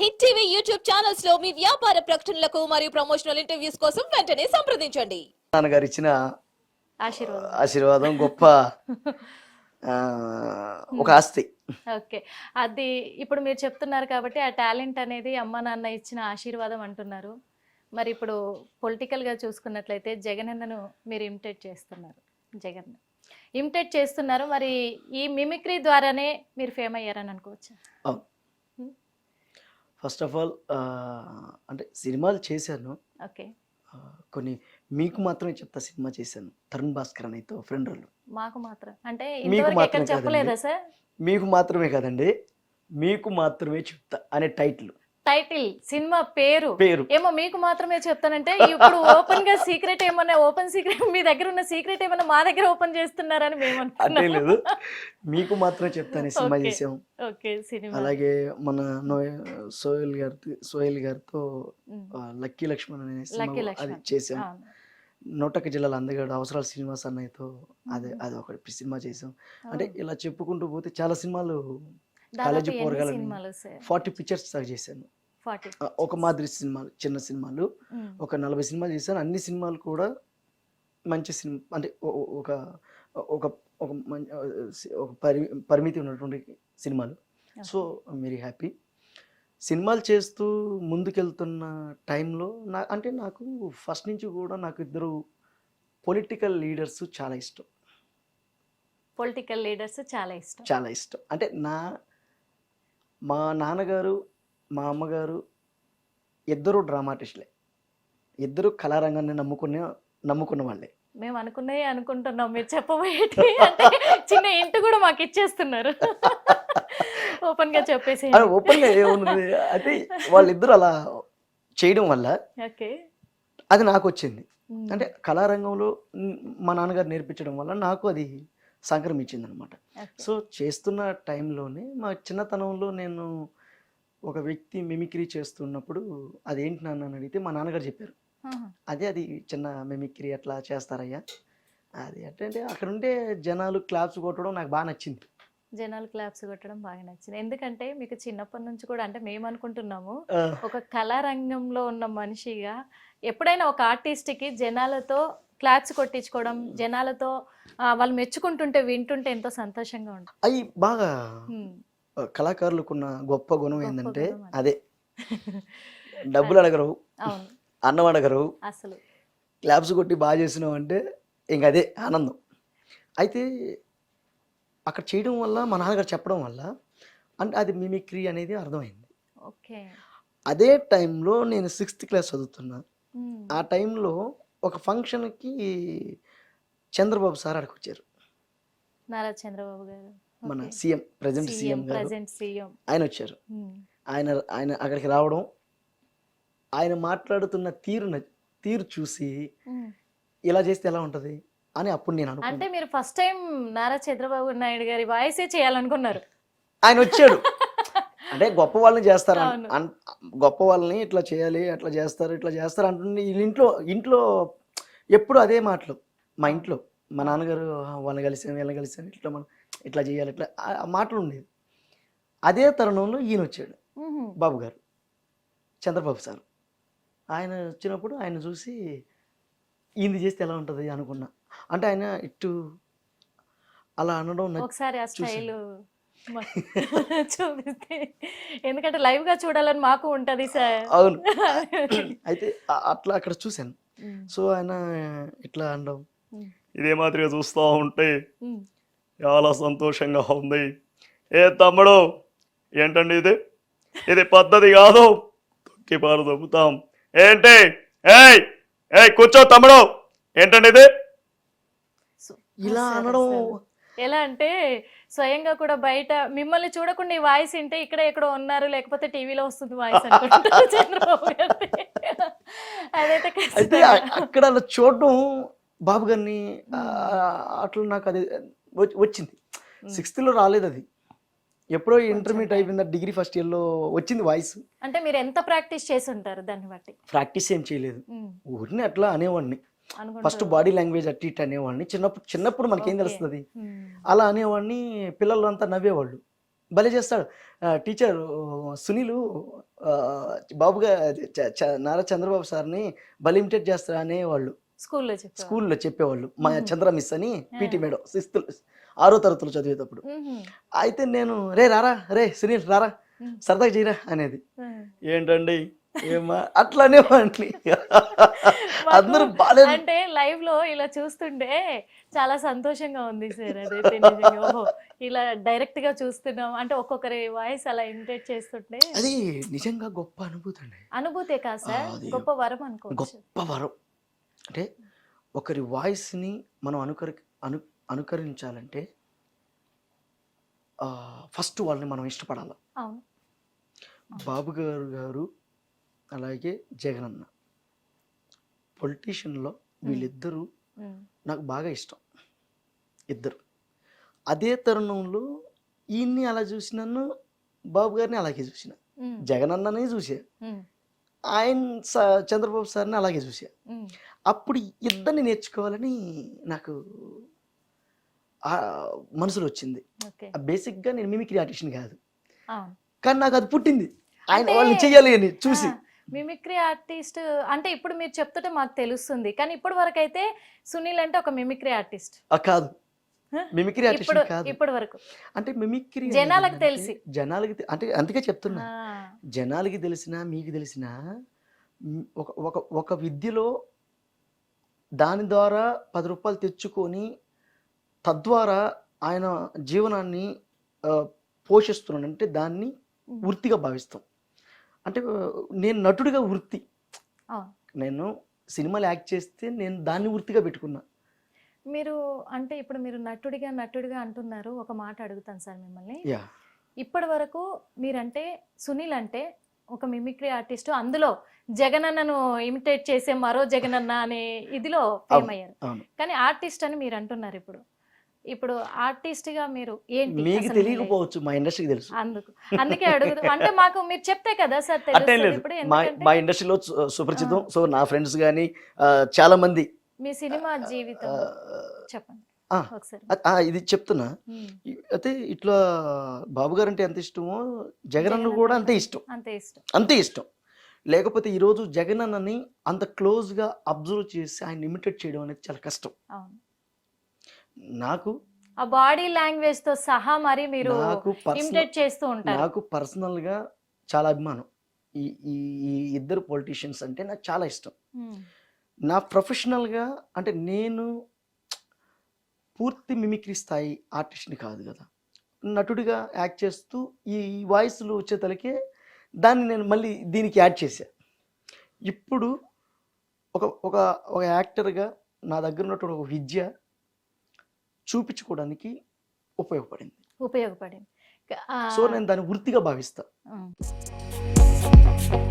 Hit TV YouTube ఛానల్స్లో మీ వ్యాపార ప్రకటనలకు మరియు ప్రమోషనల్ ఇంటర్వ్యూస్ కోసం వెంటనే సంప్రదించండి. నాన్నగారు ఇచ్చిన ఆశీర్వాదం. ఆశీర్వాదం గొప్ప ఆ, ఒక ఆస్తి. ఓకే. అది ఇప్పుడు మీరు చెప్తున్నారు కాబట్టి ఆ టాలెంట్ అనేది అమ్మ నాన్న ఇచ్చిన ఆశీర్వాదం అంటున్నారు. మరి ఇప్పుడు పొలిటికల్గా చూసుకున్నట్లయితే జగన్ అన్నను మీరు ఇమిటేట్ చేస్తున్నారు. జగన్. ఇమిటేట్ చేస్తున్నారు. మరి ఈ మిమిక్రీ ద్వారానే మీరు ఫేమ్ అయ్యారని అనుకోవచ్చు? ఫస్ట్ ఆఫ్ ఆల్ అంటే సినిమాలు చేశాను. ఓకే. కొన్ని మీకు మాత్రమే చెప్తా సినిమా చేశాను. తరుణ్ భాస్కర్ అనేతో ఫ్రెండ్ వాళ్ళు. మాకు మాత్రం. అంటే మీకు ఇంతవరకు ఎక్కడ మాత్రం చెప్పలేదా. సార్? మీకు మాత్రమే కదండి. మీకు మాత్రమే చెప్తా అనే టైటిల్ టైటిల్ సినిమా పేరు పేరు ఏమో మీకు మాత్రమే చెప్తానంటే ఇప్పుడు ఓపెన్గా సీక్రెట్ ఏమన్నా ఓపెన్ సీక్రెట్ మీ దగ్గర ఉన్న సీక్రెట్ ఏమన్నా మా దగ్గర ఓపెన్ చేస్తున్నారని మేము అంటే లేదు మీకు మాత్రమే చెప్తానే సినిమా Okay. చేసాం ఓకే సినిమా అలాగే మన నోయ్ సోయల్ గారితో సోయల్ గారితో లక్కీ లక్ష్మణ్ అనే సినిమా అది. చేసాం. నూటక జిల్లాల అందగాడు అవసరాల శ్రీనివాస్ అన్నయ్యతో అదే. అది ఒకటి సినిమా చేసాం. అంటే ఇలా చెప్పుకుంటూ పోతే చాలా సినిమాలు కాలేజీ సార్ ఫార్టీ పిక్చర్స్ చేశాను. ఒక మాదిరి సినిమాలు చిన్న సినిమాలు. ఒక నలభై సినిమాలు చేశాను. అన్ని సినిమాలు కూడా మంచి సినిమా అంటే ఒక ఒక ఒక ఒక పరి పరిమితి ఉన్నటువంటి సినిమాలు. So very happy. సినిమాలు చేస్తూ ముందుకెళ్తున్న టైంలో నా అంటే నాకు ఫస్ట్ నుంచి కూడా నాకు ఇద్దరు పొలిటికల్ లీడర్స్ చాలా ఇష్టం. పొలిటికల్ లీడర్స్ చాలా ఇష్టం. చాలా ఇష్టం. అంటే నా మా నాన్నగారు మా అమ్మగారు ఇద్దరు డ్రామాటిస్టులే. ఇద్దరు కళారంగాన్ని నమ్ముకునే నమ్ముకున్న వాళ్ళే. మేము అనుకున్నవి అనుకుంటున్నాం. మీరు చెప్పబోయేటి అంటే చిన్న ఇంటి కూడా మాకు ఇచ్చేస్తున్నారు. ఓపెన్గా చెప్పేసి అది ఓపెన్గా ఏమున్నది అయితే వాళ్ళిద్దరు అలా చేయడం వల్ల అది నాకు వచ్చింది అంటే కళారంగంలో మా నాన్నగారు నేర్పించడం వల్ల నాకు అది సంక్రమించింది అనమాట సో చేస్తున్న టైంలోనే మా చిన్నతనంలో నేను ఒక వ్యక్తి మిమిక్రీ చేస్తున్నప్పుడు అదేంటి నాన్న అని అడిగితే మా నాన్నగారు చెప్పారు. అదే అది చిన్న మిమిక్రీ అట్లా చేస్తారయ్యా. అది అంటే అక్కడ ఉండే జనాలు క్లాప్స్ కొట్టడం నాకు బాగా నచ్చింది. జనాలు క్లాప్స్ కొట్టడం బాగా నచ్చింది. ఎందుకంటే మీకు చిన్నప్పటి నుంచి కూడా అంటే మేము అనుకుంటున్నాము ఒక కళారంగంలో ఉన్న మనిషిగా ఎప్పుడైనా ఒక ఆర్టిస్ట్కి జనాలతో క్లాప్స్ కొట్టించుకోవడం జనాలతో వాళ్ళు మెచ్చుకుంటుంటే వింటుంటే ఎంతో సంతోషంగా ఉంటుంది. అవి బాగా కళాకారులకున్న గొప్ప గుణం ఏంటంటే అది. డబ్బులు అడగరు అన్నం అడగరు. అసలు. క్లాప్స్ కొట్టి బాగా చేసినావు అంటే ఇంక అదే ఆనందం. అయితే అక్కడ చేయడం వల్ల మా నాన్నగారు చెప్పడం వల్ల అంటే అది మిమిక్రీ అనేది అర్థమైంది. ఓకే. అదే టైంలో నేను సిక్స్త్ క్లాస్ చదువుతున్నా. ఆ టైంలో ఒక ఫంక్షన్కి చంద్రబాబు సార్ అక్కడికి వచ్చారు నారా చంద్రబాబు గారు. మన CM present CM present CM. ఆయన వచ్చారు. ఆయన ఆయన అక్కడికి రావడం ఆయన మాట్లాడుతున్న తీరు తీరు చూసి ఇలా చేస్తే ఎలా ఉంటది అని అప్పుడు నేను అంటే మీరు ఫస్ట్ టైం నారా చంద్రబాబు నాయుడు గారి వాయిసే చేయాలనుకున్నారు. ఆయన వచ్చాడు. అంటే గొప్ప వాళ్ళని చేస్తారు గొప్ప వాళ్ళని ఇట్లా చేయాలి అట్లా చేస్తారు ఇట్లా చేస్తారు అంటుంది వీళ్ళ ఇంట్లో ఇంట్లో ఎప్పుడు అదే మాటలు. మా ఇంట్లో మా నాన్నగారు "ఆ, వాళ్ళని కలిసాను వీళ్ళని కలిసాను ఇట్లా మనం ఇట్లా చేయాలి ఇట్లా మాటలు ఉండేది అదే తరుణంలో ఈయన వచ్చాడు. బాబు గారు చంద్రబాబు సార్. ఆయన వచ్చినప్పుడు ఆయన చూసి ఈయన చేస్తే ఎలా ఉంటుంది అనుకున్నా. అంటే ఆయన ఇటు అలా అనడం ఒకసారి చూపిస్తే. ఎందుకంటే లైవ్గా చూడాలని మాకు ఉంటది సార్ అవును. అయితే అట్లా అక్కడ చూశాను. సో ఆయన ఇట్లా అనడం ఇదే మాదిరిగా చూస్తూ ఉంటే చాలా సంతోషంగా ఉంది. ఏ తమ్ముడు ఏంటండి ఇది? ఇది పద్ధతి కాదు. తొక్కి పారు దొబ్బుతాం ఏంటి? ఏయ్! ఏయ్ కూర్చో తమ్ముడు. ఏంటండి ఇది? ఇలా అనడం ఎలా అంటే స్వయంగా కూడా బయట మిమ్మల్ని చూడకుండా ఈ వాయిస్ వింటే ఇక్కడ ఎక్కడో ఉన్నారు లేకపోతే టీవీలో వస్తుంది వాయిస్ అనుకుంటారు చంద్రబాబు. అదైతే అయితే అక్కడ అలా చూడడం బాబు గారిని అట్లా నాకు అది వచ్చి- వచ్చింది. సిక్స్త్లో రాలేదు అది. ఎప్పుడో ఇంటర్మీడియట్ అయిపోయిందా డిగ్రీ ఫస్ట్ ఇయర్లో వచ్చింది వాయిస్. అంటే మీరు ఎంత ప్రాక్టీస్ చేసి ఉంటారు దాన్ని బట్టి? ప్రాక్టీస్ ఏం చేయలేదు. ఊరిని అట్లా అనేవాడిని. ఫస్ట్ బాడీ లాంగ్వేజ్ అట్టి ఇట్ అనేవాడిని. చిన్నప్పుడు చిన్నప్పుడు మనకేం. తెలుస్తుంది? అలా అనేవాడిని పిల్లలు అంతా నవ్వేవాళ్ళు. భలే చేస్తాడు. టీచర్ సునీలు ఆ, బాబు గారు చ- చ- నారా చంద్రబాబు సార్ని బలిమిటేట్ చేస్తారా అనేవాళ్ళు. స్కూల్లో స్కూల్లో చెప్పేవాళ్ళు. మా. చంద్ర మిస్ అని పీటీ. మేడం సిక్స్త్ ఆరో తరగతులు చదివేటప్పుడు. అయితే నేను రే రారా రే సునీల్ రారా. సరదాగా చేయరా? అనేది. ఏంటండి? ఏమా? అట్లానే వాడిని అందరూ అంటే లైవ్లో ఇలా చూస్తుంటే చాలా సంతోషంగా ఉంది సార్ అదైతే ఇలా డైరెక్ట్గా చూస్తున్నాం. అంటే ఒక్కొక్కరి వాయిస్ అలా ఇమిటేట్ చేస్తుంటే అది నిజంగా గొప్ప అనుభూతి అండి. అనుభూతే కాదు సార్. గొప్ప వరం అనుకోవచ్చు. గొప్ప వరం. అంటే ఒకరి వాయిస్ని మనం అనుకరి అను అనుకరించాలంటే ఫస్ట్ వాళ్ళని మనం ఇష్టపడాలి. బాబు గారు గారు అలాగే జగనన్న. పొలిటీషియన్లో వీళ్ళిద్దరూ నాకు బాగా ఇష్టం. ఇద్దరు. అదే తరుణంలో ఈయన్ని అలా చూసినాను బాబు గారిని అలాగే చూసిన. ఉమ్, జగనన్నని చూసా. ఆయన చంద్రబాబు సార్ని అలాగే చూసా. అప్పుడు ఇద్దరిని నేర్చుకోవాలని నాకు మనసులో వచ్చింది. బేసిక్గా నేను మిమిక్రీ ఆర్టిస్ట్ని కాదు. కానీ నాకు అది పుట్టింది. ఆయన వాళ్ళని చెయ్యాలి అని చూసి. మిమిక్రీ ఆర్టిస్ట్ అంటే ఇప్పుడు మీరు చెప్తుంటే మాకు తెలుస్తుంది. కానీ ఇప్పటి వరకు అయితే సునీల్ అంటే ఒక మిమిక్రీ ఆర్టిస్ట్. కాదు? మిమిక్రీ ఆర్టిస్ట్ ఇప్పుడు కాదు. ఇప్పటి వరకు. అంటే మిమిక్రీ జనాలకు తెలిసి. జనాలకి అంటే అందుకే చెప్తున్నా. జనాలకి తెలిసినా మీకు తెలిసినా ఒక ఒక ఒక విద్యలో దాని ద్వారా పది రూపాయలు తెచ్చుకొని తద్వారా ఆయన జీవనాన్ని పోషిస్తున్నాడు. అంటే దాన్ని వృత్తిగా భావిస్తాం. అంటే నేను నటుడిగా వృత్తి. నేను సినిమాలు యాక్ట్ చేస్తే నేను దాన్ని వృత్తిగా పెట్టుకున్నా. మీరు అంటే ఇప్పుడు మీరు నటుడిగా నటుడిగా అంటున్నారు. ఒక మాట అడుగుతాను సార్ మిమ్మల్ని. ఇప్పటి వరకు మీరంటే సునీల్ అంటే ఒక మిమిక్రీ ఆర్టిస్ట్. అందులో జగనన్నను ఇమిటేట్ చేసే మరో జగనన్న అనే ఇదిలో ఫేమ్ అయ్యారు. కానీ ఆర్టిస్ట్ అని మీరు అంటున్నారు ఇప్పుడు. ఇప్పుడు ఆర్టిస్ట్గా మీరు ఏంటి మీకు అసలు తెలియకపోవచ్చు మా ఇండస్ట్రీకి తెలుసు? అందుకు. అందుకే అడుగుతూ అంటే మాకు మీరు చెప్తే కదా సార్ అట్టేం తెలుస్తుంది లేదు. ఇప్పుడు మా ఎందుకంటే మా ఇండస్ట్రీలో సు- సుపరిచితం. సో నా ఫ్రెండ్స్ కానీ చాలా మంది మీ సినిమా జీవితం చెప్పండి. ఆ, ఒకసారి. ఆ, ఆ, ఇది చెప్తున్నా. ఉమ్, ఈ- అయితే ఇట్లా బాబు గారు అంటే ఎంత ఇష్టమో జగన్ అన్న జగనన్న కూడా అంతే ఇష్టం. అంతే ఇష్టం. అంతే ఇష్టం. లేకపోతే ఈరోజు జగన్ అన్నని అంత క్లోజ్గా అబ్జర్వ్ చేసి ఆయన ఇమిటేట్ చేయడం అనేది చాలా కష్టం. అవును. నాకు ఆ బాడీ లాంగ్వేజ్తో సహా మరి మీరు నాకు పర్సనల్ ఇమిటేట్ చేస్తూ ఉంటారు. నాకు పర్సనల్గా చాలా అభిమానం. ఈ ఈ ఈ ఇద్దరు పొలిటీషియన్స్ అంటే నాకు చాలా ఇష్టం. నా ప్రొఫెషనల్గా అంటే నేను పూర్తి మిమిక్రీ స్థాయి ఆర్టిస్ట్ని కాదు కదా. నటుడిగా యాక్ట్ చేస్తూ ఈ వాయిస్లు వచ్చేతలకే దాన్ని నేను మళ్ళీ దీనికి యాడ్ చేశా. ఇప్పుడు ఒక ఒక ఒక యాక్టర్గా నా దగ్గర ఉన్నటువంటి ఒక విద్య చూపించుకోవడానికి ఉపయోగపడింది. ఉపయోగపడింది. సో నేను దాన్ని వృత్తిగా భావిస్తా. ఉమ్.